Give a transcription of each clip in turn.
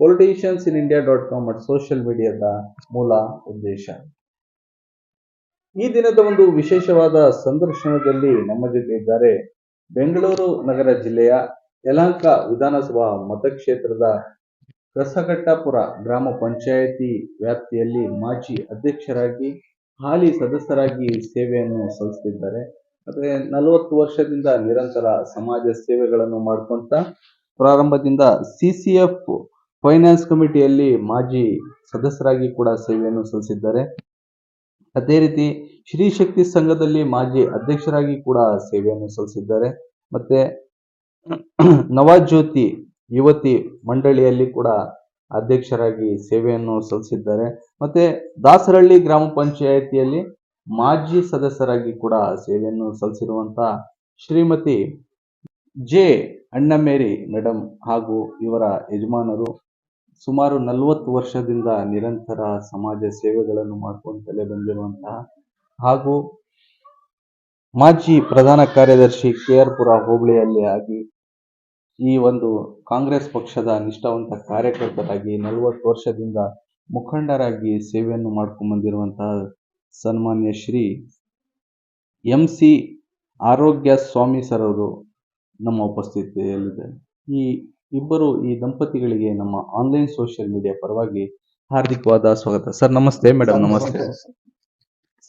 politicians in India dot com at social ಮೀಡಿಯಾದ ಮೂಲ ಉದ್ದೇಶ. ಈ ದಿನದ ಒಂದು ವಿಶೇಷವಾದ ಸಂದರ್ಶನದಲ್ಲಿ ನಮ್ಮ ಜೊತೆ ಇದ್ದಾರೆ ಬೆಂಗಳೂರು ನಗರ ಜಿಲ್ಲೆಯ ಯಲಹಂಕ ವಿಧಾನಸಭಾ ಮತಕ್ಷೇತ್ರದ ಕಸಘಟ್ಟಪುರ ಗ್ರಾಮ ಪಂಚಾಯಿತಿ ವ್ಯಾಪ್ತಿಯಲ್ಲಿ ಮಾಜಿ ಅಧ್ಯಕ್ಷರಾಗಿ, ಹಾಲಿ ಸದಸ್ಯರಾಗಿ ಸೇವೆಯನ್ನು ಸಲ್ಲಿಸುತ್ತಿದ್ದಾರೆ. ಮತ್ತೆ ನಲವತ್ತು ವರ್ಷದಿಂದ ನಿರಂತರ ಸಮಾಜ ಸೇವೆಗಳನ್ನು ಮಾಡ್ಕೊಂತ ಪ್ರಾರಂಭದಿಂದ ಸಿ ಫೈನಾನ್ಸ್ ಕಮಿಟಿಯಲ್ಲಿ ಮಾಜಿ ಸದಸ್ಯರಾಗಿ ಕೂಡ ಸೇವೆಯನ್ನು ಸಲ್ಲಿಸಿದ್ದಾರೆ. ಅದೇ ರೀತಿ ಶ್ರೀ ಶಕ್ತಿ ಸಂಘದಲ್ಲಿ ಮಾಜಿ ಅಧ್ಯಕ್ಷರಾಗಿ ಕೂಡ ಸೇವೆಯನ್ನು ಸಲ್ಲಿಸಿದ್ದಾರೆ. ಮತ್ತೆ ನವಜ್ಯೋತಿ ಯುವತಿ ಮಂಡಳಿಯಲ್ಲಿ ಕೂಡ ಅಧ್ಯಕ್ಷರಾಗಿ ಸೇವೆಯನ್ನು ಸಲ್ಲಿಸಿದ್ದಾರೆ. ಮತ್ತೆ ದಾಸರಹಳ್ಳಿ ಗ್ರಾಮ ಪಂಚಾಯಿತಿಯಲ್ಲಿ ಮಾಜಿ ಸದಸ್ಯರಾಗಿ ಕೂಡ ಸೇವೆಯನ್ನು ಸಲ್ಲಿಸಿರುವಂತ ಶ್ರೀಮತಿ ಜೆ ಅಣ್ಣಮೇರಿ ಮೇಡಮ್ ಹಾಗೂ ಇವರ ಯಜಮಾನರು ಸುಮಾರು ನಲವತ್ತು ವರ್ಷದಿಂದ ನಿರಂತರ ಸಮಾಜ ಸೇವೆಗಳನ್ನು ಮಾಡ್ಕೊಂತಲೇ ಬಂದಿರುವಂತಹ ಹಾಗೂ ಮಾಜಿ ಪ್ರಧಾನ ಕಾರ್ಯದರ್ಶಿ ಕೆ ಆರ್ ಪುರ ಹೋಬಳಿಯಲ್ಲಿ ಆಗಿ ಈ ಒಂದು ಕಾಂಗ್ರೆಸ್ ಪಕ್ಷದ ನಿಷ್ಠಾವಂತ ಕಾರ್ಯಕರ್ತರಾಗಿ ನಲವತ್ತು ವರ್ಷದಿಂದ ಮುಖಂಡರಾಗಿ ಸೇವೆಯನ್ನು ಮಾಡ್ಕೊಂಡು ಬಂದಿರುವಂತಹ ಸನ್ಮಾನ್ಯ ಶ್ರೀ ಎಂ ಸಿ ಆರೋಗ್ಯ ಸ್ವಾಮಿ ಸರ್ ಅವರು ನಮ್ಮ ಉಪಸ್ಥಿತಿಯಲ್ಲಿದೆ ಈ ಇಬ್ಬರು ಈ ದಂಪತಿಗಳಿಗೆ ನಮ್ಮ ಆನ್ಲೈನ್ ಸೋಷಿಯಲ್ ಮೀಡಿಯಾ ಪರವಾಗಿ ಹಾರ್ದಿಕವಾದ ಸ್ವಾಗತ. ಸರ್ ನಮಸ್ತೆ ಮೇಡಮ್ ನಮಸ್ತೆ.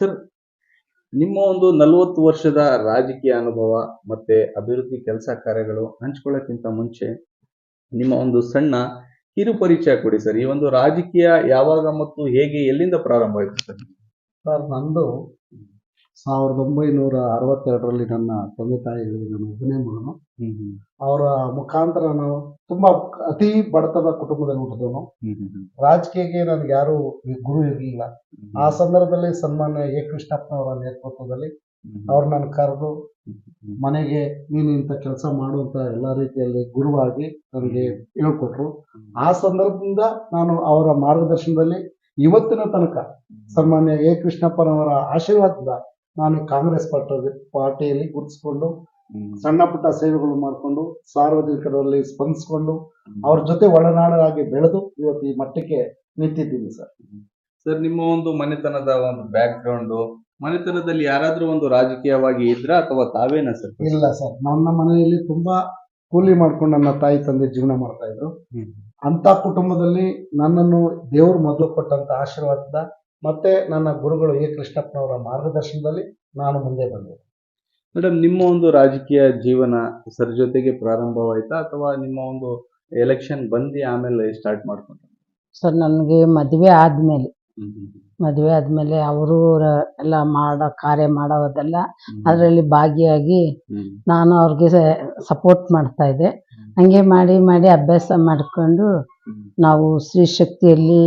ಸರ್ ನಿಮ್ಮ ಒಂದು ನಲವತ್ತು ವರ್ಷದ ರಾಜಕೀಯ ಅನುಭವ ಮತ್ತೆ ಅಭಿವೃದ್ಧಿ ಕೆಲಸ ಕಾರ್ಯಗಳು ಹಂಚ್ಕೊಳ್ಳೋಕ್ಕಿಂತ ಮುಂಚೆ ನಿಮ್ಮ ಒಂದು ಸಣ್ಣ ಕಿರು ಪರಿಚಯ ಕೊಡಿ ಸರ್ ಈ ಒಂದು ರಾಜಕೀಯ ಯಾವಾಗ ಮತ್ತು ಹೇಗೆ ಎಲ್ಲಿಂದ ಪ್ರಾರಂಭ ಆಯಿತು ಸರ್ ಸರ್ ನಂದು ಸಾವಿರದ ಒಂಬೈನೂರ ಅರವತ್ತೆರಡರಲ್ಲಿ ನನ್ನ ತಂದೆ ತಾಯಿಗಳಿಗೆ ನನ್ನ ಒಬ್ಬನೇ ಮಗನು ಅವರ ಮುಖಾಂತರ ನಾನು ತುಂಬಾ ಅತಿ ಬಡತನ ಕುಟುಂಬದಲ್ಲಿ ಹುಟ್ಟಿದವನು. ರಾಜಕೀಯಕ್ಕೆ ನನಗೆ ಯಾರು ಗುರು ಇರಲಿಲ್ಲ. ಆ ಸಂದರ್ಭದಲ್ಲಿ ಸನ್ಮಾನ್ಯ ಎ. ಕೃಷ್ಣಪ್ಪನವರ ನೇತೃತ್ವದಲ್ಲಿ ಅವ್ರು ನನ್ನ ಕರೆದು ಮನೆಗೆ ನೀನು ಇಂಥ ಕೆಲಸ ಮಾಡುವಂತ ಎಲ್ಲ ರೀತಿಯಲ್ಲಿ ಗುರುವಾಗಿ ನನಗೆ ಹೇಳ್ಕೊಟ್ರು. ಆ ಸಂದರ್ಭದಿಂದ ನಾನು ಅವರ ಮಾರ್ಗದರ್ಶನದಲ್ಲಿ ಇವತ್ತಿನ ತನಕ ಸನ್ಮಾನ್ಯ ಎ. ಕೃಷ್ಣಪ್ಪನವರ ಆಶೀರ್ವಾದದಿಂದ ನಾನು ಕಾಂಗ್ರೆಸ್ ಪಾರ್ಟಿ ಪಾರ್ಟಿಯಲ್ಲಿ ಗುರುತಿಸ್ಕೊಂಡು. ಸಣ್ಣ ಪುಟ್ಟ ಸೇವೆಗಳು ಮಾಡಿಕೊಂಡು ಸಾರ್ವಜನಿಕರಲ್ಲಿ ಸ್ಪಂದಿಸ್ಕೊಂಡು ಅವ್ರ ಜೊತೆ ಒಳನಾಡರಾಗಿ ಬೆಳೆದು ಇವತ್ತು ಈ ಮಟ್ಟಕ್ಕೆ ನಿಂತಿದ್ದೀನಿ ಸರ್. ಸರ್ ನಿಮ್ಮ ಒಂದು ಮನೆತನದ ಒಂದು ಬ್ಯಾಕ್ ಗ್ರೌಂಡ್ ಮನೆತನದಲ್ಲಿ ಯಾರಾದ್ರೂ ಒಂದು ರಾಜಕೀಯವಾಗಿ ಇದ್ರ ಅಥವಾ ತಾವೇನ ಸರ್? ಇಲ್ಲ ಸರ್ ನನ್ನ ಮನೆಯಲ್ಲಿ ತುಂಬಾ ಕೂಲಿ ಮಾಡ್ಕೊಂಡು ನನ್ನ ತಾಯಿ ತಂದೆ ಜೀವನ ಮಾಡ್ತಾ ಇದ್ರು. ಅಂತ ಕುಟುಂಬದಲ್ಲಿ ನನ್ನನ್ನು ದೇವ್ರ ಮೊದಲು ಕೊಟ್ಟಂತ ಆಶೀರ್ವಾದದ ಮತ್ತೆ ನನ್ನ ಗುರುಗಳು ಎ. ಕೃಷ್ಣಪ್ಪನವರ ಮಾರ್ಗದರ್ಶನದಲ್ಲಿ ನಾನು ಮುಂದೆ ಬಂದೆ. ಮೇಡಮ್ ನಿಮ್ಮ ಒಂದು ರಾಜಕೀಯ ಜೀವನ ಸರ್ ಜೊತೆಗೆ ಪ್ರಾರಂಭವಾಯ್ತಾ ಅಥವಾ ನಿಮ್ಮ ಒಂದು ಎಲೆಕ್ಷನ್ ಬಂದು ಆಮೇಲೆ ಸ್ಟಾರ್ಟ್ ಮಾಡ್ಕೊಂಡು ಸರ್ ನನಗೆ ಮದುವೆ ಆದ್ಮೇಲೆ. ಮದುವೆ ಆದ್ಮೇಲೆ ಅವರು ಎಲ್ಲ ಮಾಡೋ ಕಾರ್ಯ ಮಾಡೋದೆಲ್ಲ ಅದರಲ್ಲಿ ಭಾಗಿಯಾಗಿ ನಾನು ಅವ್ರಿಗೆ ಸಪೋರ್ಟ್ ಮಾಡ್ತಾ ಇದ್ದೆ. ಹಂಗೆ ಮಾಡಿ ಮಾಡಿ ಅಭ್ಯಾಸ ಮಾಡಿಕೊಂಡು ನಾವು ಸ್ತ್ರೀ ಶಕ್ತಿಯಲ್ಲಿ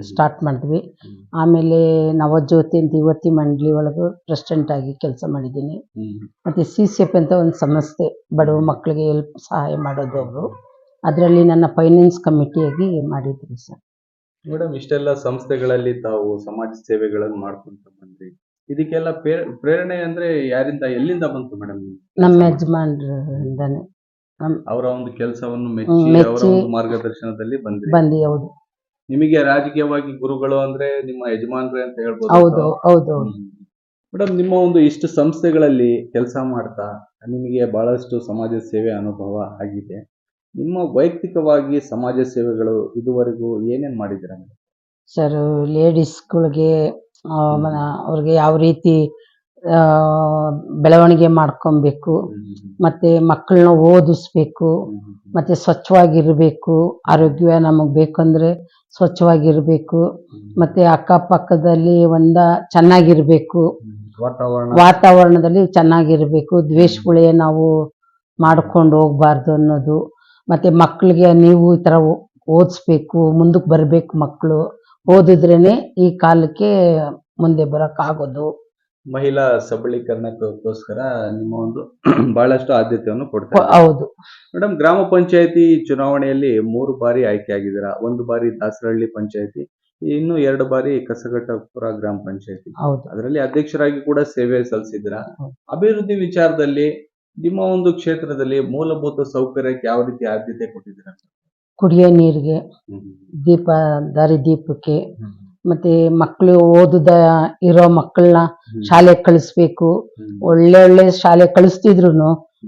ಸ್ಟಾರ್ಟ್ ಮಾಡಿದ್ವಿ. ಆಮೇಲೆ ನವಜ್ಯೋತಿ ಅಂತ ಯುವತಿ ಮಂಡಳಿ ಒಳಗೆ ಪ್ರೆಸಿಡೆಂಟ್ ಆಗಿ ಕೆಲಸ ಮಾಡಿದ್ದೀನಿ. ಮತ್ತು ಸಿ ಸಿ ಎಫ್ ಅಂತ ಒಂದು ಸಂಸ್ಥೆ ಬಡವ ಮಕ್ಕಳಿಗೆ ಹೆಲ್ಪ್ ಸಹಾಯ ಮಾಡೋದು ಅವರು. ಅದರಲ್ಲಿ ನನ್ನ ಫೈನಾನ್ಸ್ ಕಮಿಟಿಯಾಗಿ ಮಾಡಿದ್ದೀನಿ ಸರ್. ಮೇಡಮ್ ಇಷ್ಟೆಲ್ಲ ಸಂಸ್ಥೆಗಳಲ್ಲಿ ತಾವು ಸಮಾಜ ಸೇವೆಗಳನ್ನು ಮಾಡ್ಕೊಂತ ಬಂದ್ರಿ. ಇದಕ್ಕೆಲ್ಲ ಪ್ರೇರಣೆ ಅಂದ್ರೆ ಯಾರಿಂದ ಎಲ್ಲಿಂದ ಬಂತು ಮೇಡಮ್? ನಮ್ಮ ಯಜಮಾನ್ರಿಂದಾನೆ. ಅವರ ಒಂದು ಕೆಲಸವನ್ನು ಮೆಚ್ಚಿ ಅವರ ಒಂದು ಮಾರ್ಗದರ್ಶನದಲ್ಲಿ ಬಂದ್ರಿ. ಬಂದಿ ಹೌದು. ನಿಮಗೆ ರಾಜಕೀಯವಾಗಿ ಗುರುಗಳು ಅಂದ್ರೆ ನಿಮ್ಮ ಯಜಮಾನ್ರೆ ಅಂತ ಹೇಳ್ಬೋದು ಹೌದು ಮೇಡಮ್ ನಿಮ್ಮ ಒಂದು ಇಷ್ಟು ಸಂಸ್ಥೆಗಳಲ್ಲಿ ಕೆಲಸ ಮಾಡ್ತಾ ನಿಮಗೆ ಬಹಳಷ್ಟು ಸಮಾಜ ಸೇವೆ ಅನುಭವ ಆಗಿದೆ. ನಿಮ್ಮ ವೈಯಕ್ತಿಕವಾಗಿ ಸಮಾಜ ಸೇವೆಗಳು ಇದುವರೆಗೂ ಏನೇನ್ ಮಾಡಿದ್ದೀರಾ ಮೇಡಮ್ ಸರ್ ಲೇಡೀಸ್ಗಳಿಗೆ ಅವ್ರಿಗೆ ಯಾವ ರೀತಿ ಬೆಳವಣಿಗೆ ಮಾಡ್ಕೊಬೇಕು ಮತ್ತೆ ಮಕ್ಕಳನ್ನ ಓದಿಸ್ಬೇಕು ಮತ್ತೆ ಸ್ವಚ್ಛವಾಗಿರ್ಬೇಕು ಆರೋಗ್ಯ ನಮಗೆ ಬೇಕಂದ್ರೆ ಸ್ವಚ್ಛವಾಗಿರ್ಬೇಕು ಮತ್ತೆ ಅಕ್ಕಪಕ್ಕದಲ್ಲಿ ಒಂದ ಚೆನ್ನಾಗಿರ್ಬೇಕು ವಾತಾವರಣ. ವಾತಾವರಣದಲ್ಲಿ ಚೆನ್ನಾಗಿರ್ಬೇಕು ದ್ವೇಷಗಳೇ ನಾವು ಮಾಡ್ಕೊಂಡು ಹೋಗ್ಬಾರ್ದು ಅನ್ನೋದು ಮತ್ತೆ ಮಕ್ಕಳಿಗೆ ನೀವು ಈ ಥರ ಓದಿಸ್ಬೇಕು ಮುಂದಕ್ಕೆ ಬರಬೇಕು ಮಕ್ಕಳು ಓದಿದ್ರೇನೆ ಈ ಕಾಲಕ್ಕೆ ಮುಂದೆ ಬರೋಕ್ಕಾಗೋದು ಮಹಿಳಾ ಸಬಲೀಕರಣಕ್ಕೋಸ್ಕರ ನಿಮ್ಮ ಒಂದು ಬಹಳಷ್ಟು ಆದ್ಯತೆಯನ್ನು ಕೊಡ್ತಾರೆ ಹೌದು. ಮೇಡಮ್ ಗ್ರಾಮ ಪಂಚಾಯತಿ ಚುನಾವಣೆಯಲ್ಲಿ ಮೂರು ಬಾರಿ ಆಯ್ಕೆ ಆಗಿದ್ದೀರಾ? ಒಂದು ಬಾರಿ ದಾಸರಹಳ್ಳಿ ಪಂಚಾಯತಿ ಇನ್ನು ಎರಡು ಬಾರಿ ಕಸಘಟ್ಟಪುರ ಗ್ರಾಮ ಪಂಚಾಯತಿ. ಹೌದು. ಅದರಲ್ಲಿ ಅಧ್ಯಕ್ಷರಾಗಿ ಕೂಡ ಸೇವೆ ಸಲ್ಲಿಸಿದ್ರ ಅಭಿವೃದ್ಧಿ ವಿಚಾರದಲ್ಲಿ ನಿಮ್ಮ ಒಂದು ಕ್ಷೇತ್ರದಲ್ಲಿ ಮೂಲಭೂತ ಸೌಕರ್ಯಕ್ಕೆ ಯಾವ ರೀತಿ ಆದ್ಯತೆ ಕೊಟ್ಟಿದ್ದೀರಾ? ಕುಡಿಯೋ ನೀರಿಗೆ ದೀಪ ದಾರಿ ದೀಪಕ್ಕೆ ಮತ್ತೆ ಮಕ್ಕಳು ಓದುದ ಇರೋ ಮಕ್ಕಳನ್ನ ಶಾಲೆಗೆ ಕಳಿಸ್ಬೇಕು. ಒಳ್ಳೆ ಒಳ್ಳೆ ಶಾಲೆ ಕಳಿಸ್ತಿದ್ರು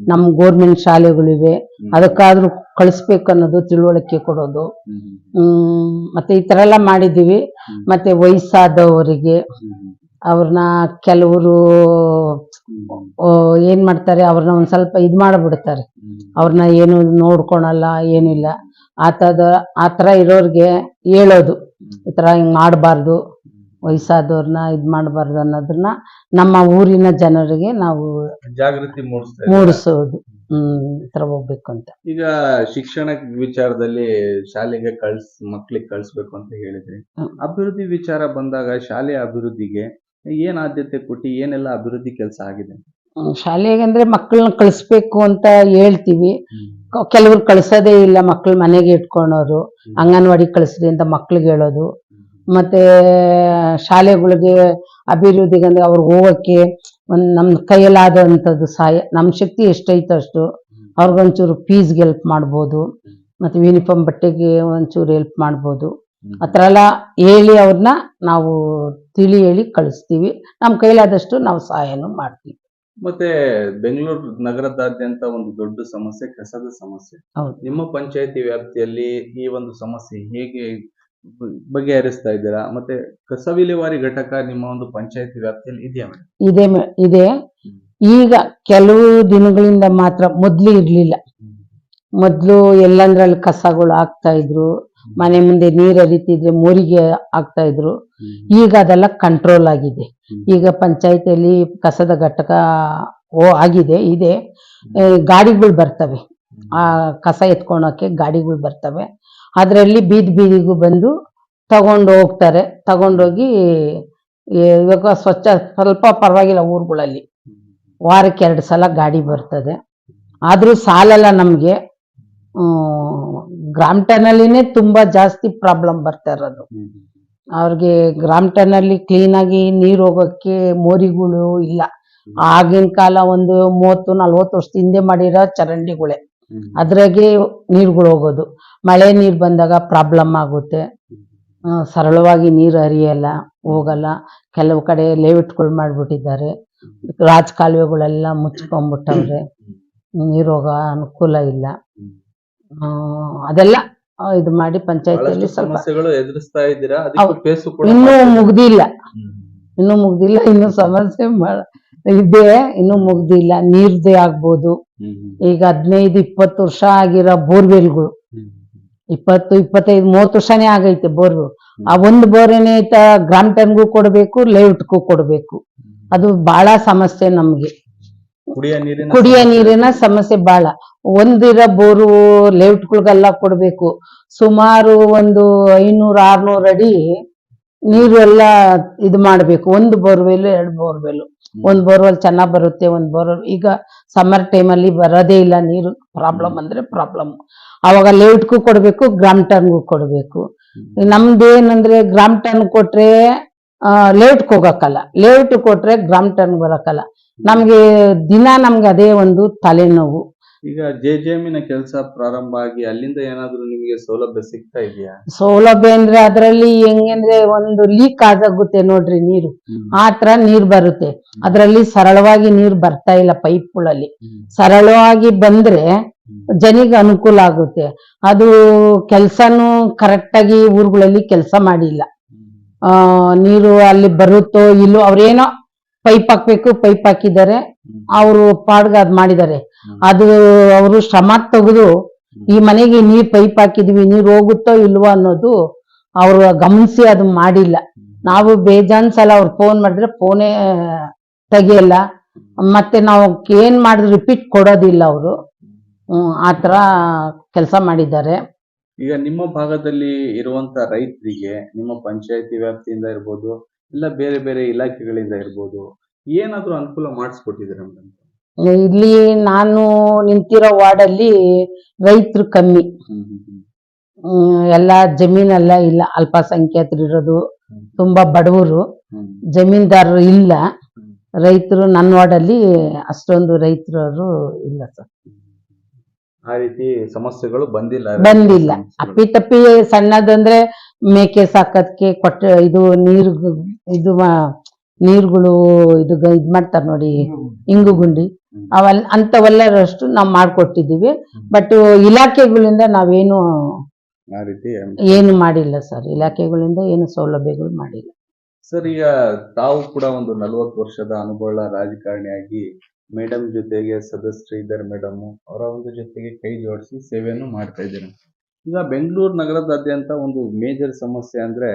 ನಮ್ ಗೋರ್ಮೆಂಟ್ ಶಾಲೆಗಳಿವೆ. ಅದಕ್ಕಾದ್ರೂ ಕಳಿಸ್ಬೇಕು ಅನ್ನೋದು ತಿಳುವಳಿಕೆ ಕೊಡೋದು. ಹ್ಮ್. ಮತ್ತೆ ಈ ತರ ಎಲ್ಲ ಮಾಡಿದೀವಿ ಮತ್ತೆ ವಯಸ್ಸಾದವರಿಗೆ ಅವ್ರನ್ನ ಕೆಲವರು ಏನ್ ಮಾಡ್ತಾರೆ ಅವ್ರನ್ನ ಒಂದ್ ಸ್ವಲ್ಪ ಇದ್ ಮಾಡ್ಬಿಡ್ತಾರೆ. ಅವ್ರನ್ನ ಏನು ನೋಡ್ಕೊಳಲ್ಲ ಏನಿಲ್ಲ. ಆತದ ಆ ಥರ ಇರೋರ್ಗೆ ಹೇಳೋದು. ಈ ಥರ ಹಿಂಗೆ ಮಾಡಬಾರ್ದು ವಯಸ್ಸಾದವ್ರನ್ನ ಇದು ಮಾಡಬಾರ್ದು ಅನ್ನೋದನ್ನ ನಮ್ಮ ಊರಿನ ಜನರಿಗೆ ನಾವು ಜಾಗೃತಿ ಮೂಡಿಸ್ತಾ ಇದ್ದೀರಾ? ಮೂಡಿಸೋದು ಹ್ಮ್ ಈ ಥರ ಹೋಗ್ಬೇಕು ಅಂತ ಈಗ ಶಿಕ್ಷಣ ವಿಚಾರದಲ್ಲಿ ಶಾಲೆಗೆ ಕಳ್ಸ್ ಮಕ್ಳಿಗೆ ಕಳಿಸ್ಬೇಕು ಅಂತ ಹೇಳಿದ್ರಿ ಹ್ಮ್. ಅಭಿವೃದ್ಧಿ ವಿಚಾರ ಬಂದಾಗ ಶಾಲೆ ಅಭಿವೃದ್ಧಿಗೆ ಏನ್ ಆದ್ಯತೆ ಕೊಟ್ಟು ಏನೆಲ್ಲ ಅಭಿವೃದ್ಧಿ ಕೆಲಸ ಆಗಿದೆ ಶಾಲೆಗೆ ಅಂದ್ರೆ ಮಕ್ಕಳನ್ನ ಕಳಿಸ್ಬೇಕು ಅಂತ ಹೇಳ್ತೀವಿ. ಕೆಲವ್ರು ಕಳ್ಸೋದೇ ಇಲ್ಲ ಮಕ್ಳು ಮನೆಗೆ ಇಟ್ಕೊಳೋರು ಅಂಗನವಾಡಿ ಕಳಿಸ್ರಿ ಅಂತ ಮಕ್ಳಿಗೆ ಹೇಳೋದು. ಮತ್ತೆ ಶಾಲೆಗಳಿಗೆ ಅಭಿವೃದ್ಧಿಗೆ ಅಂದ್ರೆ ಅವ್ರಿಗೆ ಹೋಗಕ್ಕೆ ಒಂದ್ ನಮ್ ಕೈಯಲ್ಲಾದಂಥದ್ದು ಸಹಾಯ ನಮ್ಮ ಶಕ್ತಿ ಎಷ್ಟೈತೋ ಅಷ್ಟು ಅವ್ರಿಗೊಂಚೂರು ಫೀಸ್ಗೆ ಹೆಲ್ಪ್ ಮಾಡ್ಬೋದು. ಮತ್ತೆ ಯೂನಿಫಾರ್ಮ್ ಬಟ್ಟೆಗೆ ಒಂಚೂರು ಹೆಲ್ಪ್ ಮಾಡ್ಬೋದು. ಆ ಥರ ಎಲ್ಲ ಹೇಳಿ ಅವ್ರನ್ನ ನಾವು ತಿಳಿ ಹೇಳಿ ಕಳಿಸ್ತೀವಿ. ನಮ್ಮ ಕೈಲಾದಷ್ಟು ನಾವು ಸಹಾಯನೂ ಮಾಡ್ತೀವಿ. ಮತ್ತೆ ಬೆಂಗಳೂರು ನಗರದಾದ್ಯಂತ ಒಂದು ದೊಡ್ಡ ಸಮಸ್ಯೆ ಕಸದ ಸಮಸ್ಯೆ. ಹೌದು. ನಿಮ್ಮ ಪಂಚಾಯತಿ ವ್ಯಾಪ್ತಿಯಲ್ಲಿ ಈ ಒಂದು ಸಮಸ್ಯೆ ಹೇಗೆ ಬಗೆಹರಿಸ್ತಾ ಇದ್ದೀರಾ? ಮತ್ತೆ ಕಸ ವಿಲೇವಾರಿ ಘಟಕ ನಿಮ್ಮ ಒಂದು ಪಂಚಾಯತಿ ವ್ಯಾಪ್ತಿಯಲ್ಲಿ ಇದೆಯಾ ಮೇಡಮ್? ಇದೆ ಮೆ- ಇದೆ. ಈಗ ಕೆಲವು ದಿನಗಳಿಂದ ಮಾತ್ರ ಮೊದ್ಲು ಇರ್ಲಿಲ್ಲ. ಮೊದ್ಲು ಎಲ್ಲಂದ್ರಲ್ಲಿ ಕಸಗಳು ಹಾಕ್ತಾ ಇದ್ರು. ಮನೆ ಮುಂದೆ ನೀರು ಹರಿತಿದ್ರೆ ಮೋರಿಗೆ ಆಗ್ತಾ ಇದ್ರು. ಈಗ ಅದೆಲ್ಲ ಕಂಟ್ರೋಲ್ ಆಗಿದೆ. ಈಗ ಪಂಚಾಯತಿಯಲ್ಲಿ ಕಸದ ಘಟಕ ಓ ಆಗಿದೆ ಇದೆ. ಗಾಡಿಗಳು ಬರ್ತವೆ. ಆ ಕಸ ಎತ್ಕೊಳಕ್ಕೆ ಗಾಡಿಗಳು ಬರ್ತವೆ. ಅದರಲ್ಲಿ ಬೀದಿ ಬೀದಿಗೂ ಬಂದು ತಗೊಂಡು ಹೋಗ್ತಾರೆ. ತಗೊಂಡೋಗಿ ಇವಾಗ ಸ್ವಚ್ಛ ಸ್ವಲ್ಪ ಪರವಾಗಿಲ್ಲ ಊರುಗಳಲ್ಲಿ. ವಾರಕ್ಕೆ ಎರಡು ಸಲ ಗಾಡಿ ಬರ್ತದೆ. ಆದರೂ ಸಾಲಲ್ಲ ನಮಗೆ. ಗ್ರಾಮ್ಟನಲ್ಲಿನೇ ತುಂಬಾ ಜಾಸ್ತಿ ಪ್ರಾಬ್ಲಮ್ ಬರ್ತಾ ಇರೋದು. ಅವ್ರಿಗೆ ಕ್ಲೀನ್ ಆಗಿ ನೀರು ಹೋಗೋಕ್ಕೆ ಮೋರಿಗಳು ಇಲ್ಲ. ಆಗಿನ ಕಾಲ ಒಂದು ಮೂವತ್ತು ನಲ್ವತ್ತು ವರ್ಷದ ಹಿಂದೆ ಮಾಡಿರೋ ಚರಂಡಿಗಳೇ. ಅದ್ರಾಗೆ ನೀರುಗಳು ಹೋಗೋದು. ಮಳೆ ನೀರು ಬಂದಾಗ ಪ್ರಾಬ್ಲಮ್ ಆಗುತ್ತೆ. ಸರಳವಾಗಿ ನೀರು ಹರಿಯಲ್ಲ ಹೋಗಲ್ಲ. ಕೆಲವು ಕಡೆ ಲೇಔಟ್ಗಳು ಮಾಡಿಬಿಟ್ಟಿದ್ದಾರೆ. ರಾಜ ಕಾಲುವೆಗಳೆಲ್ಲ ಮುಚ್ಕೊಂಡ್ಬಿಟ್ಟವ್ರೆ. ನೀರು ಹೋಗೋ ಅನುಕೂಲ ಇಲ್ಲ. ಅದೆಲ್ಲ ಇದು ಮಾಡಿ ಪಂಚಾಯತಿಯಲ್ಲಿ ಸ್ವಲ್ಪ ಸಮಸ್ಯೆಗಳು ಎದುರಿಸ್ತಾ ಇದ್ದೀರಾ? ಅದಕ್ಕೆ ಫೇಸು ಕೂಡ ಇನ್ನೂ ಮುಗ್ದಿಲ್ಲ. ಇನ್ನೂ ಮುಗ್ದಿಲ್ಲ ಇನ್ನೂ ಸಮಸ್ಯೆ ಬಹಳ ಇದೆ ಇನ್ನೂ ಮುಗ್ದಿಲ್ಲ. ನೀರ್ದೇ ಆಗ್ಬೋದು. ಈಗ ಹದಿನೈದು ಇಪ್ಪತ್ತು ವರ್ಷ ಆಗಿರೋ ಬೋರ್ವೆಲ್ಗಳು. ಇಪ್ಪತ್ತು ಇಪ್ಪತ್ತೈದು ಮೂವತ್ತು ವರ್ಷನೇ ಆಗೈತೆ ಬೋರ್ವೆಲ್. ಆ ಒಂದು ಬೋರ್ ಐತ ಗ್ರಾಮ್ ಟೈಮ್ಗೂ ಕೊಡಬೇಕು ಲೇಔಟ್ಗೂ ಕೊಡಬೇಕು. ಅದು ಬಹಳ ಸಮಸ್ಯೆ ನಮ್ಗೆ. ಕುಡಿಯ ನೀರಿನ ಸಮಸ್ಯೆ. ಬಹಳ ಒಂದಿರ ಬೋರು ಲೇಔಟ್ಗಳಿಗೆಲ್ಲ ಕೊಡಬೇಕು. ಸುಮಾರು ಒಂದು ಐನೂರು ಆರ್ನೂರು ಅಡಿ ನೀರು ಎಲ್ಲ ಇದು ಮಾಡ್ಬೇಕು. ಒಂದು ಬೋರ್ವೆಲ್ ಎರಡು ಬೋರ್ವೆಲ್ ಒಂದ್ ಬೋರ್ವೆಲ್ ಚೆನ್ನಾಗ್ ಬರುತ್ತೆ ಒಂದ್ ಬೋರ್ವೆಲ್. ಈಗ ಸಮ್ಮರ್ ಟೈಮಲ್ಲಿ ಬರೋದೇ ಇಲ್ಲ ನೀರು. ಪ್ರಾಬ್ಲಮ್ ಅಂದ್ರೆ ಪ್ರಾಬ್ಲಮ್ ಅವಾಗ ಲೇಔಟ್ಗೂ ಕೊಡಬೇಕು ಗ್ರಾಮ್ ಟನ್ಗೂ ಕೊಡಬೇಕು. ನಮ್ದೇನಂದ್ರೆ ಗ್ರಾಮ್ ಟನ್ ಕೊಟ್ರೆ ಲೇಔಟ್ಗೆ ಹೋಗಕ್ಕಲ್ಲ. ಲೇಔಟ್ ಕೊಟ್ರೆ ಗ್ರಾಮ್ ಟನ್ ಬರಕ್ಕಲ್ಲ. ನಮ್ಗೆ ದಿನ ನಮ್ಗೆ ಅದೇ ಒಂದು ತಲೆನೋವು. ಈಗ ಜೆ ನ ಕೆಲಸ ಪ್ರಾರಂಭ ಆಗಿ ಅಲ್ಲಿಂದ ಏನಾದರೂ ನಿಮಗೆ ಸೌಲಭ್ಯ ಸಿಗ್ತಾ ಇದೆಯಾ? ಸೌಲಭ್ಯ ಅಂದ್ರೆ ಅದರಲ್ಲಿ ಹೆಂಗಂದ್ರೆ ಒಂದು ಲೀಕ್ ಆಗುತ್ತೆ ನೋಡ್ರಿ ನೀರು. ಆ ತರ ನೀರ್ ಬರುತ್ತೆ. ಅದರಲ್ಲಿ ಸರಳವಾಗಿ ನೀರ್ ಬರ್ತಾ ಇಲ್ಲ ಪೈಪ್ಗಳಲ್ಲಿ ಸರಳವಾಗಿ ಬಂದ್ರೆ ಜನಿಗೆ ಅನುಕೂಲ ಆಗುತ್ತೆ. ಅದು ಕೆಲ್ಸನೂ ಕರೆಕ್ಟಾಗಿ ಊರುಗಳಲ್ಲಿ ಕೆಲಸ ಮಾಡಿಲ್ಲ. ನೀರು ಅಲ್ಲಿ ಬರುತ್ತೋ ಇಲ್ಲೋ ಅವ್ರೇನೋ ಪೈಪ್ ಹಾಕ್ಬೇಕು ಪೈಪ್ ಹಾಕಿದ್ದಾರೆ. ಅವರು ಪಾಡ್ಗ ಅದ್ ಮಾಡಿದ್ದಾರೆ ಅದು ಅವರು ಶ್ರಮ ತೆಗೆದು ಈ ಮನೆಗೆ ನೀರ್ ಪೈಪ್ ಹಾಕಿದ್ವಿ ನೀರ್ ಹೋಗುತ್ತೋ ಇಲ್ವೋ ಅನ್ನೋದು ಅವರು ಗಮನಿಸಿ ಅದು ಮಾಡಿಲ್ಲ. ನಾವು ಬೇಜಾನ್ ಸಲ ಅವ್ರು ಫೋನ್ ಮಾಡಿದ್ರೆ ಫೋನೇ ತೆಗಿಯಲ್ಲ. ಮತ್ತೆ ನಾವು ಏನ್ ಮಾಡಿದ್ರು ರಿಪೀಟ್ ಕೊಡೋದಿಲ್ಲ ಅವರು. ಆತರ ಕೆಲಸ ಮಾಡಿದ್ದಾರೆ. ಈಗ ನಿಮ್ಮ ಭಾಗದಲ್ಲಿ ಇರುವಂತ ರೈತರಿಗೆ ನಿಮ್ಮ ಪಂಚಾಯತಿ ವ್ಯಾಪ್ತಿಯಿಂದ ಇರ್ಬೋದು ಇಲ್ಲ ಬೇರೆ ಬೇರೆ ಇಲಾಖೆಗಳಿಂದ ಇರ್ಬೋದು ಏನಾದ್ರೂ ಅನುಕೂಲ ಮಾಡಿಸ್ಕೊಟ್ಟಿದ್ದೀರಾ ಮೇಡಮ್? ಇಲ್ಲಿ ನಾನು ನಿಂತಿರೋ ವಾರ್ಡಲ್ಲಿ ರೈತರು ಕಮ್ಮಿ. ಎಲ್ಲ ಜಮೀನೆಲ್ಲ ಇಲ್ಲ. ಅಲ್ಪಸಂಖ್ಯಾತರು ಇರೋದು ತುಂಬಾ ಬಡವರು. ಜಮೀನ್ದಾರರು ಇಲ್ಲ. ರೈತರು ನನ್ನ ವಾರ್ಡಲ್ಲಿ ಅಷ್ಟೊಂದು ರೈತರವರು ಇಲ್ಲ ಸರ್. ಆ ರೀತಿ ಸಮಸ್ಯೆಗಳು ಬಂದಿಲ್ಲ. ಬಂದಿಲ್ಲ. ಅಪ್ಪಿ ತಪ್ಪಿ ಸಣ್ಣದಂದ್ರೆ ಮೇಕೆ ಸಾಕದ್ಕೆ ಕೊಟ್ಟ ಇದು ನೀರು ಇದು ನೀರುಗಳು ಇದು ಇದ್ ಮಾಡ್ತಾರ ನೋಡಿ ಇಂಗು ಗುಂಡಿ. ಅವಲ್ ಅಂತವೆಲ್ಲರಷ್ಟು ನಾವು ಮಾಡ್ಕೊಟ್ಟಿದೀವಿ ಬಟ್ ಇಲಾಖೆಗಳಿಂದ ನಾವೇನು ಏನು ಮಾಡಿಲ್ಲ ಸರ್. ಇಲಾಖೆಗಳಿಂದ ಏನು ಸೌಲಭ್ಯಗಳು ಮಾಡಿಲ್ಲ. ಸರ್ ಈಗ ತಾವು ಕೂಡ ಒಂದು ನಲವತ್ತು ವರ್ಷದ ಅನುಭವ ರಾಜಕಾರಣಿಯಾಗಿ ಮೇಡಮ್ ಜೊತೆಗೆ ಸದಸ್ಯರು ಇದ್ದಾರೆ ಮೇಡಮ್. ಅವರ ಒಂದು ಜೊತೆಗೆ ಕೈ ಜೋಡಿಸಿ ಸೇವೆಯನ್ನು ಮಾಡ್ತಾ ಇದ್ದಾರೆ ಈಗ ಬೆಂಗಳೂರು ನಗರದಾದ್ಯಂತ ಒಂದು ಮೇಜರ್ ಸಮಸ್ಯೆ ಅಂದ್ರೆ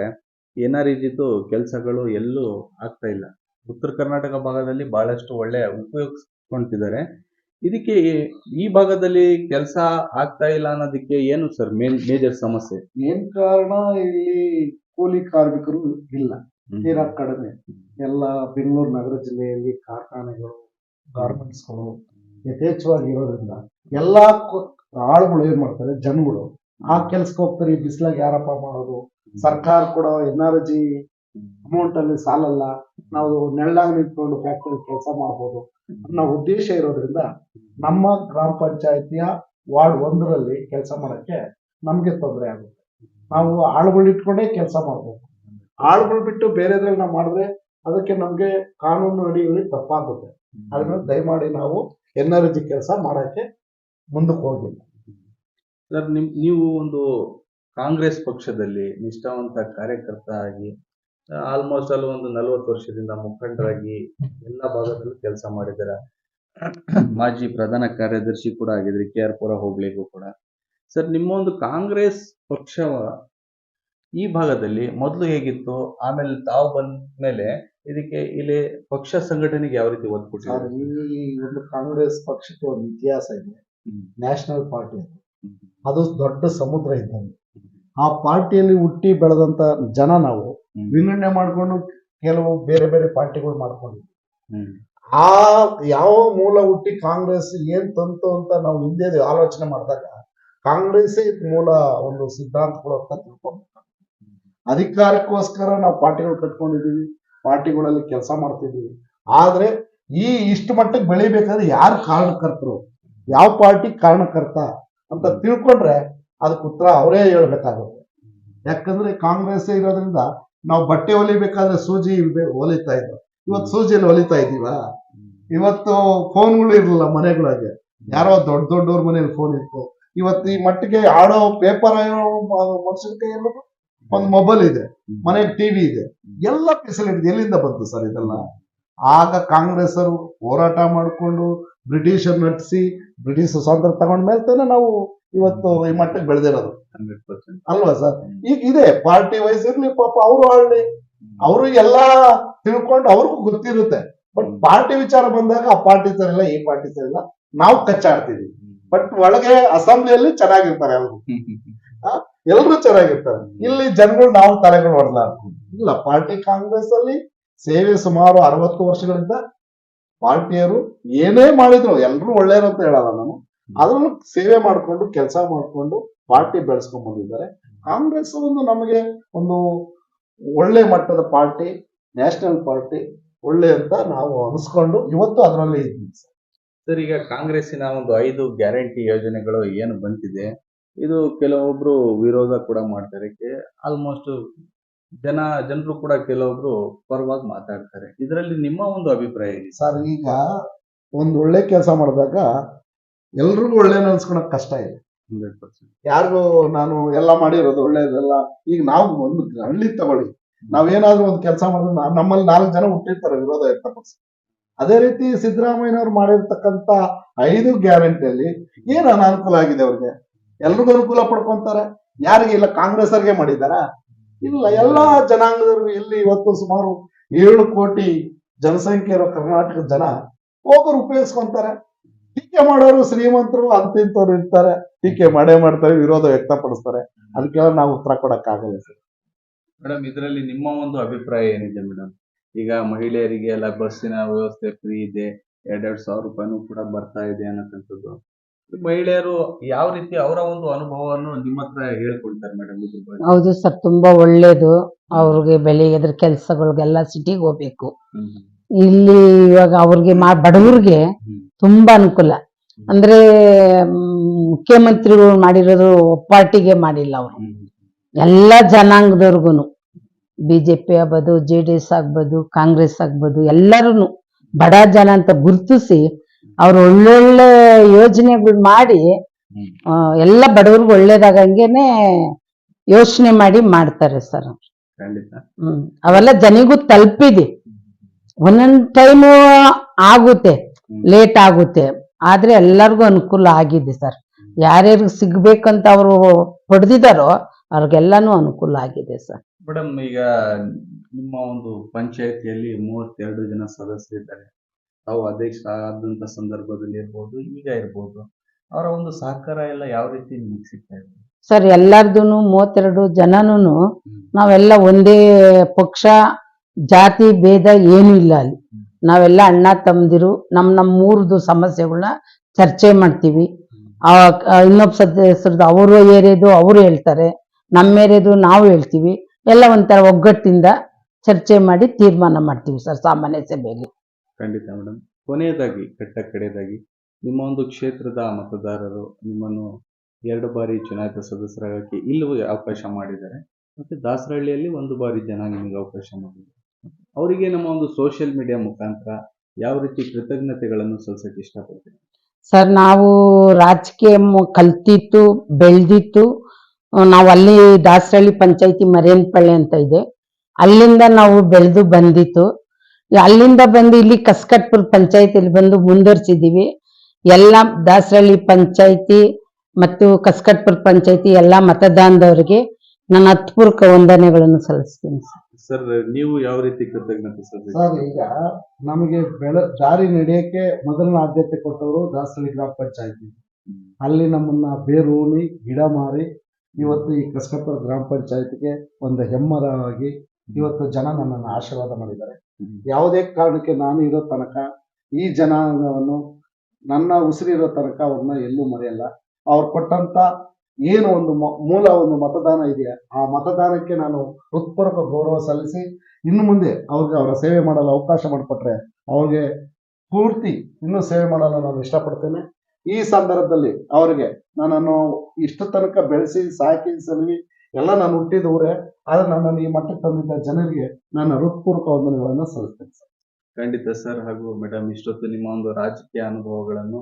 ಏನಾರ ಇದ್ದಿದ್ದು ಕೆಲಸಗಳು ಎಲ್ಲೂ ಆಗ್ತಾ ಇಲ್ಲ. ಉತ್ತರ ಕರ್ನಾಟಕ ಭಾಗದಲ್ಲಿ ಬಹಳಷ್ಟು ಒಳ್ಳೆ ಉಪಯೋಗಿಸ್ಕೊಂತಿದ್ದಾರೆ ಇದಕ್ಕೆ ಈ- ಈ ಭಾಗದಲ್ಲಿ ಕೆಲಸ ಆಗ್ತಾ ಇಲ್ಲ ಅನ್ನೋದಕ್ಕೆ ಏನು ಸರ್ ಮೇನ್ ಮೇಜರ್ ಸಮಸ್ಯೆ? ಏನ್ ಕಾರಣ ಇಲ್ಲಿ ಕೂಲಿ ಕಾರ್ಮಿಕರು ಇಲ್ಲ. ತೀರಾ ಕಡಿಮೆ. ಎಲ್ಲ ಬೆಂಗಳೂರು ನಗರ ಜಿಲ್ಲೆಯಲ್ಲಿ ಕಾರ್ಖಾನೆಗಳು ಗಾರ್ಮೆಂಟ್ಸ್ಗಳು ಯಥೇಚ್ಛವಾಗಿ ಇರೋದ್ರಿಂದ ಎಲ್ಲ ಆಳುಗಳು ಏನ್ ಮಾಡ್ತಾರೆ, ಜನಗಳು ಆ ಕೆಲ್ಸಕ್ಕೆ ಹೋಗ್ತಾರೆ, ಈ ಬಿಸಿಲಾಗ ಯಾರಪ್ಪ ಮಾಡೋದು? ಸರ್ಕಾರ ಕೂಡ ಎನ್ ಆರ್ ಜಿ ಅಮೌಂಟ್ ಅಲ್ಲಿ ಸಾಲಲ್ಲ, ನಾವು ನೆಳ್ಳಾಗ ನಿಂತ್ಕೊಂಡು ಫ್ಯಾಕ್ಟರಿ ಕೆಲಸ ಮಾಡ್ಬೋದು ಅನ್ನೋ ಉದ್ದೇಶ ಇರೋದ್ರಿಂದ ನಮ್ಮ ಗ್ರಾಮ ಪಂಚಾಯತಿಯ ವಾರ್ಡ್ ಒಂದರಲ್ಲಿ ಕೆಲಸ ಮಾಡೋಕ್ಕೆ ನಮಗೆ ತೊಂದರೆ ಆಗುತ್ತೆ. ನಾವು ಆಳುಗಳು ಇಟ್ಕೊಂಡೇ ಕೆಲಸ ಮಾಡ್ಬೇಕು ಆಳುಗಳು ಬಿಟ್ಟು ಬೇರೆದ್ರಲ್ಲಿ ನಾವು ಮಾಡಿದ್ರೆ ಅದಕ್ಕೆ ನಮ್ಗೆ ಕಾನೂನು ಅಡಿಯಲ್ಲಿ ತಪ್ಪಾಗುತ್ತೆ. ಅದನ್ನ ದಯಮಾಡಿ ನಾವು ಎನ್ ಆರ್ ಜಿ ಕೆಲಸ ಮಾಡಕ್ಕೆ ಮುಂದಕ್ಕೆ ಹೋಗಿಲ್ಲ. ಸರ್, ನಿಮ್, ನೀವು ಒಂದು ಕಾಂಗ್ರೆಸ್ ಪಕ್ಷದಲ್ಲಿ ನಿಷ್ಠಾವಂತ ಕಾರ್ಯಕರ್ತ ಆಗಿ ಆಲ್ಮೋಸ್ಟ್ ಅಲ್ಲಿ ಒಂದು ನಲವತ್ತು ವರ್ಷದಿಂದ ಮುಖಂಡರಾಗಿ ಎಲ್ಲ ಭಾಗದಲ್ಲೂ ಕೆಲಸ ಮಾಡಿದ್ದೀರ? ಮಾಜಿ ಪ್ರಧಾನ ಕಾರ್ಯದರ್ಶಿ ಕೂಡ ಆಗಿದ್ರಿ ಕೆ ಆರ್ ಪುರ ಹೋಗ್ಲಿಕ್ಕೂ ಕೂಡ. ಸರ್, ನಿಮ್ಮ ಒಂದು ಕಾಂಗ್ರೆಸ್ ಪಕ್ಷ ಈ ಭಾಗದಲ್ಲಿ ಮೊದಲು ಹೇಗಿತ್ತು? ಆಮೇಲೆ ತಾವು ಬಂದ ಮೇಲೆ ಇದಕ್ಕೆ ಇಲ್ಲಿ ಪಕ್ಷ ಸಂಘಟನೆಗೆ ಯಾವ ರೀತಿ ಒತ್ತು ಕೊಟ್ಟಿದ್ದಾರೆ? ಈ ಒಂದು ಕಾಂಗ್ರೆಸ್ ಪಕ್ಷಕ್ಕೆ ಒಂದು ಇತಿಹಾಸ ಇದೆ. ನ್ಯಾಷನಲ್ ಪಾರ್ಟಿ ಅದು. ಅದು ದೊಡ್ಡ ಸಮುದ್ರ ಇದ್ದಂಗೆ. ಆ ಪಾರ್ಟಿಯಲ್ಲಿ ಹುಟ್ಟಿ ಬೆಳೆದಂತ ಜನ ನಾವು. ವಿಂಗಡಣೆ ಮಾಡ್ಕೊಂಡು ಕೆಲವು ಬೇರೆ ಬೇರೆ ಪಾರ್ಟಿಗಳು ಮಾಡ್ಕೊಂಡಿದ್ವಿ. ಆ ಯಾವ ಮೂಲ ಹುಟ್ಟಿ ಕಾಂಗ್ರೆಸ್ ಏನ್ ತಂತು ಅಂತ ನಾವು ಹಿಂದೆ ಆಲೋಚನೆ ಮಾಡಿದಾಗ ಕಾಂಗ್ರೆಸ್ ಇದ್ ಮೂಲ ಒಂದು ಸಿದ್ಧಾಂತಗಳು ಅಂತ ತಿಳ್ಕೊಂಡ್ಬಿಟ್ಟು ಅಧಿಕಾರಕ್ಕೋಸ್ಕರ ನಾವು ಪಾರ್ಟಿಗಳು ಕಟ್ಕೊಂಡಿದೀವಿ ಪಾರ್ಟಿಗಳಲ್ಲಿ ಕೆಲಸ ಮಾಡ್ತಿದ್ವಿ. ಆದರೆ ಈ ಇಷ್ಟು ಮಟ್ಟಕ್ಕೆ ಬೆಳಿಬೇಕಾದ್ರೆ ಯಾರು ಕಾರಣಕರ್ತರು? ಯಾವ ಪಾರ್ಟಿ ಕಾರಣಕರ್ತ ಅಂತ ತಿಳ್ಕೊಂಡ್ರೆ ಅದಕ್ಕೆ ಉತ್ತರ ಅವರೇ ಹೇಳ್ಬೇಕಾಗುತ್ತೆ. ಯಾಕಂದ್ರೆ ಕಾಂಗ್ರೆಸ್ ಇರೋದ್ರಿಂದ ನಾವು ಬಟ್ಟೆ ಹೊಲಿಬೇಕಾದ್ರೆ ಸೂಜಿ ಹೊಲಿತಾ ಇದ್ರು ಇವತ್ತು ಸೂಜಿಯಲ್ಲಿ ಹೊಲಿತಾ ಇದೀವ ಇವತ್ತು ಫೋನ್ಗಳು ಇರಲಿಲ್ಲ ಮನೆಗಳಿಗೆ. ಯಾರೋ ದೊಡ್ಡ ದೊಡ್ಡವ್ರ ಮನೇಲಿ ಫೋನ್ ಇತ್ತು. ಇವತ್ತು ಈ ಮಟ್ಟಿಗೆ ಆಡೋ ಪೇಪರ್ ಮನುಷ್ಯನ ಕೈಯಲ್ಲೂ ಒಂದು ಮೊಬೈಲ್ ಇದೆ ಮನೆ ಟಿವಿ ಇದೆ ಎಲ್ಲ ಫೆಸಿಲಿಟಿ ಎಲ್ಲಿಂದ ಬಂತು ಸರ್ ಇದೆಲ್ಲ? ಆಗ ಕಾಂಗ್ರೆಸ್ ಅವರು ಹೋರಾಟ ಮಾಡಿಕೊಂಡು ಬ್ರಿಟಿಷರ್ ನಟಿಸಿ ಬ್ರಿಟಿಷ್ ಸ್ವಾತಂತ್ರ್ಯ ತಗೊಂಡ ಮೇಲೆ ತಾನೇ ನಾವು ಇವತ್ತು ಈ ಮಟ್ಟಕ್ಕೆ ಬೆಳೆದಿರೋದು. 100%. ಅಲ್ವಾ ಸರ್? ಈಗ ಇದೆ ಪಾರ್ಟಿ ವೈಸ್ ಇರ್ಲಿ ಪಾಪ ಅವರು ಆಳ್ಲಿ ಅವರು ಎಲ್ಲ ತಿಳ್ಕೊಂಡು ಅವ್ರಿಗೂ ಗೊತ್ತಿರುತ್ತೆ. ಬಟ್ ಪಾರ್ಟಿ ವಿಚಾರ ಬಂದಾಗ ಆ ಪಾರ್ಟಿ ಸರಿಲ್ಲ ಈ ಪಾರ್ಟಿ ಸರಿಲ್ಲ ನಾವು ಕಚ್ಚಾಡ್ತೀವಿ. ಬಟ್ ಒಳಗೆ ಅಸೆಂಬ್ಲಿಯಲ್ಲಿ ಚೆನ್ನಾಗಿರ್ತಾರೆ ಅವರು. ಎಲ್ಲರೂ ಚೆನ್ನಾಗಿರ್ತಾರೆ. ಇಲ್ಲಿ ಜನಗಳು ನಾವು ತಲೆಗಳು ಹೊಡೆದಾಡ್ತೀವಿ ಇಲ್ಲ ಪಾರ್ಟಿ ಕಾಂಗ್ರೆಸ್ ಅಲ್ಲಿ ಸೇವೆ ಸುಮಾರು ಅರವತ್ತು ವರ್ಷಗಳಿಂದ ಪಾರ್ಟಿಯರು ಏನೇ ಮಾಡಿದ್ರು ಎಲ್ರು ಅಂತ ಹೇಳಲ್ಲ ನಾನು. ಅದನ್ನು ಸೇವೆ ಮಾಡಿಕೊಂಡು ಕೆಲಸ ಮಾಡಿಕೊಂಡು ಪಾರ್ಟಿ ಬೆಳೆಸ್ಕೊಂಡ್ ಬಂದಿದ್ದಾರೆ ಕಾಂಗ್ರೆಸ್ ಒಂದು ನಮಗೆ ಒಂದು ಒಳ್ಳೆ ಮಟ್ಟದ ಪಾರ್ಟಿ ನ್ಯಾಷನಲ್ ಪಾರ್ಟಿ ಒಳ್ಳೆ ಅಂತ ನಾವು ಅನಿಸ್ಕೊಂಡು ಇವತ್ತು ಅದರಲ್ಲಿ ಇದ್ದೀವಿ. ಸರ್. ಸರ್ ಈಗ ಕಾಂಗ್ರೆಸ್ಸಿನ ಒಂದು ಐದು ಗ್ಯಾರಂಟಿ ಯೋಜನೆಗಳು ಏನು ಬಂದಿದೆ ಇದು ಕೆಲವೊಬ್ರು ವಿರೋಧ ಕೂಡ ಮಾಡ್ತಾರೆ. ಆಲ್ಮೋಸ್ಟ್ ಜನ ಜನರು ಕೂಡ ಕೆಲವೊಬ್ರು ಪರವಾಗಿ ಮಾತಾಡ್ತಾರೆ. ಇದರಲ್ಲಿ ನಿಮ್ಮ ಒಂದು ಅಭಿಪ್ರಾಯ ಇದೆ ಸರ್ ಈಗ ಒಂದು ಒಳ್ಳೆ ಕೆಲಸ ಮಾಡಿದಾಗ ಎಲ್ರಿಗೂ ಒಳ್ಳೆ ಅನ್ಸ್ಕೊಳಕ್ ಕಷ್ಟ ಇದೆ. Hundred percent. ಯಾರು ನಾನು ಎಲ್ಲ ಮಾಡಿರೋದು ಒಳ್ಳೇದಲ್ಲ ಈಗ ನಾವು ಒಂದು ಹಳ್ಳಿ ತಗೊಳ್ಳಿ. ನಾವೇನಾದ್ರೂ ಒಂದು ಕೆಲಸ ಮಾಡಿದ್ರೆ ನಾ- ನಮ್ಮಲ್ಲಿ ನಾಲ್ಕು ಜನ ಹುಟ್ಟಿರ್ತಾರೆ ವಿರೋಧ ವ್ಯಕ್ತಪಡಿಸಿ. ಅದೇ ರೀತಿ ಸಿದ್ದರಾಮಯ್ಯನವ್ರು ಮಾಡಿರ್ತಕ್ಕಂತ ಐದು ಗ್ಯಾರಂಟಿಯಲ್ಲಿ ಏನು ಅನಾನುಕೂಲ ಆಗಿದೆ ಅವ್ರಿಗೆ? ಎಲ್ರಿಗೂ ಅನುಕೂಲ ಪಡ್ಕೊಂತಾರೆ. ಯಾರಿಗೆ ಇಲ್ಲ ಕಾಂಗ್ರೆಸ್ ಅವ್ರಿಗೆ ಮಾಡಿದಾರ ಇಲ್ಲ, ಎಲ್ಲಾ ಜನಾಂಗದವ್ರು ಇಲ್ಲಿ ಇವತ್ತು ಸುಮಾರು ಏಳು ಕೋಟಿ ಜನಸಂಖ್ಯೆ ಇರೋ ಕರ್ನಾಟಕದ ಜನ ಒಬ್ಬರು ಉಪಯೋಗಿಸ್ಕೊಂತಾರೆ. ಟೀಕೆ ಮಾಡೋರು ಶ್ರೀಮಂತರು ಅಂತಿಂತವ್ರು ಇರ್ತಾರೆ. ಟೀಕೆ ಮಾಡೇ ಮಾಡ್ತಾರೆ, ವಿರೋಧ ವ್ಯಕ್ತಪಡಿಸ್ತಾರೆ. ಅದಕ್ಕೆಲ್ಲ ನಾವು ಉತ್ತರ ಕೊಡಕ್ ಆಗಲ್ಲ ಸರ್. ಮೇಡಮ್, ಇದರಲ್ಲಿ ನಿಮ್ಮ ಒಂದು ಅಭಿಪ್ರಾಯ ಏನಿದೆ ಮೇಡಮ್? ಈಗ ಮಹಿಳೆಯರಿಗೆ ಎಲ್ಲ ಬಸ್ಸಿನ ವ್ಯವಸ್ಥೆ ಫ್ರೀ ಇದೆ. ಎರಡೆರಡು ಸಾವಿರ ರೂಪಾಯಿನೂ ಕೂಡ ಬರ್ತಾ ಇದೆ ಅನ್ನೋಕ್ಕಂಥದ್ದು ಮಹಿಳೆಯರು ಯಾವ ರೀತಿ ಅವರ ಒಂದು ಅನುಭವವನ್ನು ನಿಮ್ಮ ಹತ್ರ ಹೇಳ್ಕೊಳ್ತಾರೆ ಮೇಡಮ್ ಇದ್ರ ಬಗ್ಗೆ? ಹೌದು ಸರ್ ತುಂಬಾ ಒಳ್ಳೇದು. ಅವ್ರಿಗೆ ಬೆಳಿಗ್ಗೆ ಅದ್ರ ಕೆಲ್ಸಗಳಿಗೆಲ್ಲ ಸಿಟಿಗೆ ಹೋಗ್ಬೇಕು. ಹ್ಮ್. ಇಲ್ಲಿ ಇವಾಗ ಅವ್ರಿಗೆ ಮಾ ಬಡವ್ರಿಗೆ ತುಂಬಾ ಅನುಕೂಲ. ಅಂದ್ರೆ ಮ್, ಮುಖ್ಯಮಂತ್ರಿಗಳು ಮಾಡಿರೋದು ಒಪ್ಪಾಟಿಗೆ ಮಾಡಿಲ್ಲ ಅವರು. ಹ್ಮ್. ಎಲ್ಲ ಜನಾಂಗದವ್ರಿಗೂನು. ಬಿಜೆಪಿ ಆಗ್ಬೋದು ಜೆ ಡಿ ಎಸ್ ಆಗ್ಬೋದು ಕಾಂಗ್ರೆಸ್ ಆಗ್ಬೋದು ಎಲ್ಲರೂ ಬಡ ಜನ ಅಂತ ಗುರುತಿಸಿ ಅವ್ರು ಒಳ್ಳೊಳ್ಳೆ ಯೋಜನೆಗಳು ಮಾಡಿ ಎಲ್ಲ ಬಡವ್ರಿಗೆ ಒಳ್ಳೇದಾಗಂಗೆನೆ ಯೋಚನೆ ಮಾಡಿ ಮಾಡ್ತಾರೆ ಸರ್. ಖಂಡಿತ. ಹ್ಮ್. ಅವೆಲ್ಲ ಜನಿಗೂ ತಲುಪಿದೆ. ಒಂದೊಂದ್ ಟೈಮು ಆಗುತ್ತೆ ಲೇಟ್ ಆಗುತ್ತೆ. ಆದ್ರೆ ಎಲ್ಲರಿಗೂ ಅನುಕೂಲ ಆಗಿದೆ ಸರ್. ಯಾರ್ಯಾರಿಗೆ ಸಿಗ್ಬೇಕಂತ ಅವರು ಪಡೆದಿದ್ದಾರೋ ಅವ್ರಿಗೆಲ್ಲಾನು ಅನುಕೂಲ ಆಗಿದೆ ಸರ್. ಮೇಡಮ್ ಈಗ ನಿಮ್ಮ ಒಂದು ಪಂಚಾಯತಿಯಲ್ಲಿ ಮೂವತ್ತೆರಡು ಜನ ಸದಸ್ಯರಿದ್ದಾರೆ. ತಾವು ಅಧ್ಯಕ್ಷ ಆದಂತ ಸಂದರ್ಭದಲ್ಲಿ ಇರ್ಬೋದು ಈಗ ಇರ್ಬೋದು. ಅವರ ಒಂದು ಸಹಕಾರ ಎಲ್ಲ ಯಾವ ರೀತಿ ನಿಮಗೆ ಸಿಗ್ತಾ ಇದೆ? ಸರ್ ಎಲ್ಲಾರ್ದು ಮೂವತ್ತೆರಡು ಜನನು ನಾವೆಲ್ಲ ಒಂದೇ ಪಕ್ಷ ಜಾತಿ ಭೇದ ಏನೂ ಇಲ್ಲ ಅಲ್ಲಿ. ನಾವೆಲ್ಲ ಅಣ್ಣ ತಮ್ಮದಿರು ನಮ್ ನಮ್ಮ ಮೂರ್ದು ಸಮಸ್ಯೆಗಳನ್ನ ಚರ್ಚೆ ಮಾಡ್ತೀವಿ. ಇನ್ನೊಬ್ಬ ಸದಸ್ಯರದ್ದು ಅವರು ಏರಿಯದು ಅವರು ಹೇಳ್ತಾರೆ ನಮ್ಮ ಏರಿಯದು ನಾವು ಹೇಳ್ತೀವಿ. ಎಲ್ಲ ಒಂಥರ ಒಗ್ಗಟ್ಟಿಂದ ಚರ್ಚೆ ಮಾಡಿ ತೀರ್ಮಾನ ಮಾಡ್ತೀವಿ ಸರ್ ಸಾಮಾನ್ಯ ಸಭೆಯಲ್ಲಿ. ಖಂಡಿತ ಮೇಡಮ್ ಕೊನೆಯದಾಗಿ, ಕಟ್ಟ ಕಡೆಯದಾಗಿ, ನಿಮ್ಮ ಒಂದು ಕ್ಷೇತ್ರದ ಮತದಾರರು ನಿಮ್ಮನ್ನು ಎರಡು ಬಾರಿ ಚುನಾಯಿತ ಸದಸ್ಯರಾಗಕ್ಕೆ ಇಲ್ಲೂ ಅವಕಾಶ ಮಾಡಿದ್ದಾರೆ. ಮತ್ತೆ ದಾಸರಹಳ್ಳಿಯಲ್ಲಿ ಒಂದು ಬಾರಿ ಜನ ನಿಮಗೆ ಅವಕಾಶ ಮಾಡಿದ್ದಾರೆ. ಅವರಿಗೆ ನಮ್ಮ ಒಂದು ಸೋಷಿಯಲ್ ಮೀಡಿಯಾ ಮುಖಾಂತರ ಯಾವ ರೀತಿ ಕೃತಜ್ಞತೆಗಳನ್ನು ಸಲ್ಲಿಸಕ್ಕೆ ಇಷ್ಟಪಡ್ತೀನಿ ಸರ್, ನಾವು ರಾಜಕೀಯ ಕಲ್ತಿತ್ತು, ಬೆಳೆದಿತ್ತು. ನಾವು ಅಲ್ಲಿ ದಾಸರಹಳ್ಳಿ ಪಂಚಾಯತಿ ಮರೇನ್ಪಳ್ಳಿ ಅಂತ ಇದೆ. ಅಲ್ಲಿಂದ ನಾವು ಬೆಳೆದು ಬಂದಿತ್ತು. ಅಲ್ಲಿಂದ ಬಂದು ಇಲ್ಲಿ ಕಸ್ಕಟ್ಪುರ್ ಪಂಚಾಯತಿಲಿ ಬಂದು ಮುಂದುವರ್ಸಿದೀವಿ ಎಲ್ಲ ದಾಸರಳ್ಳಿ ಪಂಚಾಯತಿ ಮತ್ತು ಕಸ್ಕಟ್ಪುರ್ ಪಂಚಾಯತಿ ಎಲ್ಲ ಮತದಾನದವರಿಗೆ ನನ್ನ ಹತ್ಪೂರ್ವಕ ವಂದನೆಗಳನ್ನು ಸಲ್ಲಿಸ್ತೀನಿ ಸರ್. ಸರ್ ನೀವು ಯಾವ ರೀತಿ ಕೃತಜ್ಞತೆ ಸರ್ ಈಗ ನಮಗೆ ಬೆಳ ದಾರಿ ನಡೆಯಕ್ಕೆ ಮೊದಲನೇ ಆದ್ಯತೆ ಕೊಟ್ಟವರು ದಾಸರಳ್ಳಿ ಗ್ರಾಮ ಪಂಚಾಯತಿ ಅಲ್ಲಿ ನಮ್ಮನ್ನ ಬೇರೂಮಿ ಗಿಡ ಮಾರಿ ಇವತ್ತು ಈ ಕಸ್ಕಟ್ಪುರ್ ಗ್ರಾಮ ಪಂಚಾಯತಿಗೆ ಒಂದು ಹೆಮ್ಮರವಾಗಿ ಇವತ್ತು ಜನ ನನ್ನನ್ನು ಆಶೀರ್ವಾದ ಮಾಡಿದ್ದಾರೆ. ಯಾವುದೇ ಕಾರಣಕ್ಕೆ ನಾನು ಇರೋ ತನಕ ಈ ಜನಾಂಗವನ್ನು, ನನ್ನ ಉಸಿರಿರೋ ತನಕ ಅವ್ರನ್ನ ಎಲ್ಲೂ ಮರೆಯಲ್ಲ. ಅವ್ರು ಕೊಟ್ಟಂತ ಏನು ಒಂದು ಮೂಲ ಒಂದು ಮತದಾನ ಇದೆಯಾ? ಆ ಮತದಾನಕ್ಕೆ ನಾನು ಹೃತ್ಪೂರ್ವಕ ಗೌರವ ಸಲ್ಲಿಸಿ, ಇನ್ನು ಮುಂದೆ ಅವ್ರಿಗೆ ಅವರ ಸೇವೆ ಮಾಡಲು ಅವಕಾಶ ಮಾಡಿಕೊಟ್ರೆ ಅವ್ರಿಗೆ ಪೂರ್ತಿ ಇನ್ನೂ ಸೇವೆ ಮಾಡಲು ನಾನು ಇಷ್ಟಪಡ್ತೇನೆ. ಈ ಸಂದರ್ಭದಲ್ಲಿ ಅವರಿಗೆ ನನ್ನನ್ನು ಇಷ್ಟು ತನಕ ಬೆಳೆಸಿ ಸಾಕಿ ಸಲುವಿ ಎಲ್ಲ ನಾನು ಹುಟ್ಟಿದ ಊರೇ ಆದ್ರೆ ನನ್ನನ್ನು ಈ ಮಟ್ಟಕ್ಕೆ ತಂದಿದ್ದ ಜನರಿಗೆ ನನ್ನ ಹೃತ್ಪೂರ್ವಕ ವಂದನೆಗಳನ್ನು ಸಲ್ಲಿಸ್ತೇನೆ ಸರ್. ಖಂಡಿತ ಸರ್. ಹಾಗೂ ಮೇಡಮ್ ಇಷ್ಟೊತ್ತು ನಿಮ್ಮ ಒಂದು ರಾಜಕೀಯ ಅನುಭವಗಳನ್ನು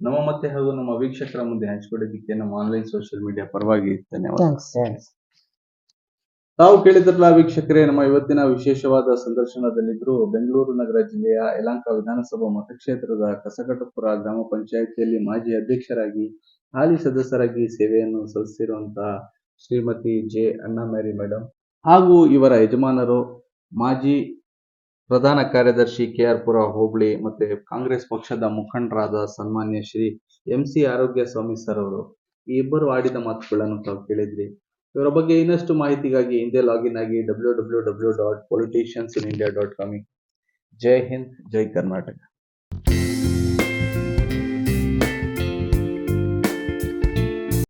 ನಮ್ಮ ಮತ್ತೆ ಹಾಗೂ ನಮ್ಮ ವೀಕ್ಷಕರ ಮುಂದೆ ಹಂಚಿಕೊಡೋದಕ್ಕೆ ನಮ್ಮ ಆನ್ಲೈನ್ ಸೋಷಿಯಲ್ ಮೀಡಿಯಾ ಪರವಾಗಿ ಧನ್ಯವಾದ. ತಾವು ಕೇಳಿದ್ರಲ್ಲ ವೀಕ್ಷಕರೇ ನಮ್ಮ ಇವತ್ತಿನ ವಿಶೇಷವಾದ ಸಂದರ್ಶನದಲ್ಲಿದ್ದರು ಬೆಂಗಳೂರು ನಗರ ಜಿಲ್ಲೆಯ ಯಲಾಂಕ ವಿಧಾನಸಭಾ ಮತಕ್ಷೇತ್ರದ ಕಸಕಟಪುರ ಗ್ರಾಮ ಪಂಚಾಯಿತಿಯಲ್ಲಿ ಮಾಜಿ ಅಧ್ಯಕ್ಷರಾಗಿ ಹಾಲಿ ಸದಸ್ಯರಾಗಿ ಸೇವೆಯನ್ನು ಸಲ್ಲಿಸಿರುವಂತಹ ಶ್ರೀಮತಿ ಜೆ ಅಣ್ಣಾಮೇರಿ ಮೇಡಮ್ ಹಾಗೂ ಇವರ ಯಜಮಾನರು ಮಾಜಿ ಪ್ರಧಾನ ಕಾರ್ಯದರ್ಶಿ ಕೆ ಆರ್ ಪುರ ಹೋಬಳಿ ಮತ್ತೆ ಕಾಂಗ್ರೆಸ್ ಪಕ್ಷದ ಮುಖಂಡರಾದ ಸನ್ಮಾನ್ಯ ಶ್ರೀ ಎಂ ಸಿ ಆರೋಗ್ಯ ಸ್ವಾಮಿ ಸರ್ ಅವರು. ಈ ಇಬ್ಬರು ಆಡಿದ ಮಾತುಗಳನ್ನು ತಾವು ಕೇಳಿದ್ರಿ. ಇವರ ಬಗ್ಗೆ ಇನ್ನಷ್ಟು ಮಾಹಿತಿಗಾಗಿ ಹಿಂದೆ ಲಾಗಿನ್ ಆಗಿ W W W dot politicians in India dot coming ಜೈ ಹಿಂದ್, ಜೈ ಕರ್ನಾಟಕ.